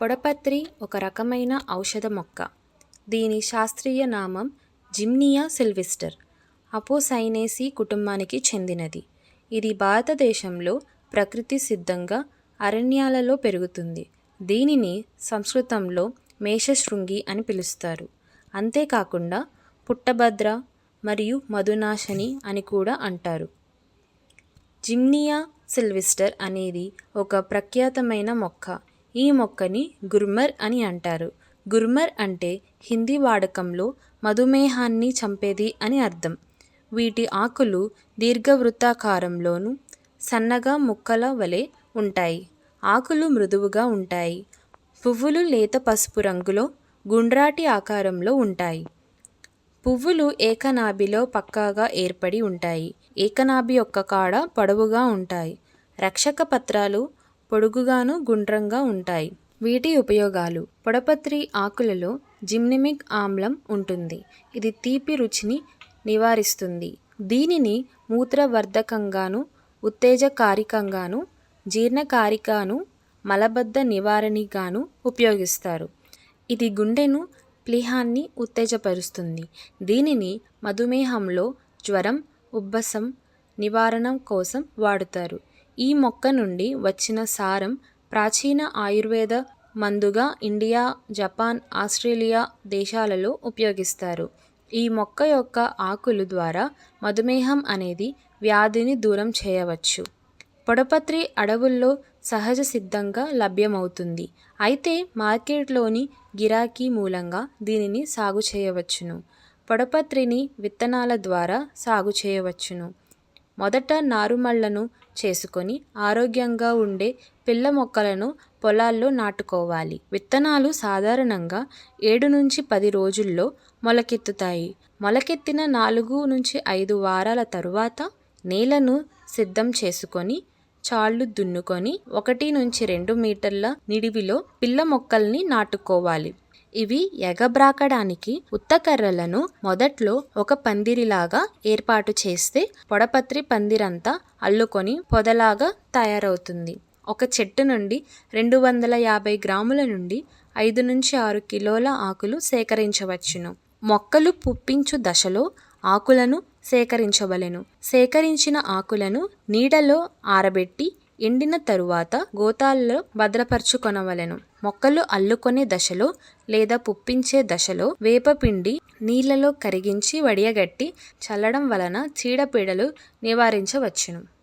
పొడపత్రి ఒక రకమైన ఔషధ మొక్క. దీని శాస్త్రీయ నామం జిమ్నియా సిల్విస్టర్ అపోసైనేసి కుటుంబానికి చెందినది. ఇది భారతదేశంలో ప్రకృతి సిద్ధంగా అరణ్యాలలో పెరుగుతుంది. దీనిని సంస్కృతంలో మేషశృంగి అని పిలుస్తారు. అంతేకాకుండా పుట్టభద్ర మరియు మధునాశని అని కూడా అంటారు. జిమ్నియా సిల్విస్టర్ అనేది ఒక ప్రఖ్యాతమైన మొక్క. ఈ మొక్కని గుర్మర్ అని అంటారు. గుర్మర్ అంటే హిందీ వాడకంలో మధుమేహాన్ని చంపేది అని అర్థం. వీటి ఆకులు దీర్ఘవృత్తాకారంలోను సన్నగా ముక్కల వలె ఉంటాయి. ఆకులు మృదువుగా ఉంటాయి. పువ్వులు లేత పసుపు రంగులో గుండ్రాటి ఆకారంలో ఉంటాయి. పువ్వులు ఏకనాభిలో పక్కాగా ఏర్పడి ఉంటాయి. ఏకనాభి యొక్క కాడ పొడవుగా ఉంటాయి. రక్షక పత్రాలు పొడుగుగాను గుండ్రంగా ఉంటాయి. వీటి ఉపయోగాలు. పొడపత్రి ఆకులలో జిమ్నిమిక్ ఆమ్లం ఉంటుంది. ఇది తీపి రుచిని నివారిస్తుంది. దీనిని మూత్రవర్ధకంగాను ఉత్తేజకారికంగాను జీర్ణకారిగాను మలబద్ధ నివారణిగాను ఉపయోగిస్తారు. ఇది గుండెను ప్లీహాన్ని ఉత్తేజపరుస్తుంది. దీనిని మధుమేహంలో జ్వరం ఉబ్బసం నివారణ కోసం వాడుతారు. ఈ మొక్క నుండి వచ్చిన సారం ప్రాచీన ఆయుర్వేద మందుగా ఇండియా జపాన్ ఆస్ట్రేలియా దేశాలలో ఉపయోగిస్తారు. ఈ మొక్క యొక్క ఆకులు ద్వారా మధుమేహం అనేది వ్యాధిని దూరం చేయవచ్చు. పొడపత్రి అడవుల్లో సహజ సిద్ధంగా లభ్యమవుతుంది. అయితే మార్కెట్లోని గిరాకీ మూలంగా దీనిని సాగు చేయవచ్చును. పొడపత్రిని విత్తనాల ద్వారా సాగు చేయవచ్చును. మొదట నారుమళ్ళను చేసుకొని ఆరోగ్యంగా ఉండే పిల్ల మొక్కలను పొలాల్లో నాటుకోవాలి. విత్తనాలు సాధారణంగా ఏడు నుంచి పది రోజుల్లో మొలకెత్తుతాయి. మొలకెత్తిన నాలుగు నుంచి ఐదు వారాల తరువాత నేలను సిద్ధం చేసుకొని చాళ్ళు దున్నుకొని ఒకటి నుంచి రెండు మీటర్ల నిడివిలో పిల్ల మొక్కల్ని నాటుకోవాలి. ఇవి ఎగబ్రాకడానికి ఉత్తకర్రలను మొదట్లో ఒక పందిరిలాగా ఏర్పాటు చేస్తే పొడపత్రి పందిరంతా అల్లుకొని పొదలాగా తయారవుతుంది. ఒక చెట్టు నుండి రెండు వందల యాభై గ్రాముల నుండి ఐదు నుంచి ఆరు కిలోల ఆకులు సేకరించవచ్చును. మొక్కలు పుప్పించు దశలో ఆకులను సేకరించవలెను. సేకరించిన ఆకులను నీడలో ఆరబెట్టి ఎండిన తరువాత గోతాల్లో భద్రపరచుకొనవలెను. మొక్కలు అల్లుకొనే దశలో లేదా పుప్పించే దశలో వేపపిండి నీళ్ళలో కరిగించి వడియగట్టి చల్లడం వలన చీడపీడలు నివారించవచ్చును.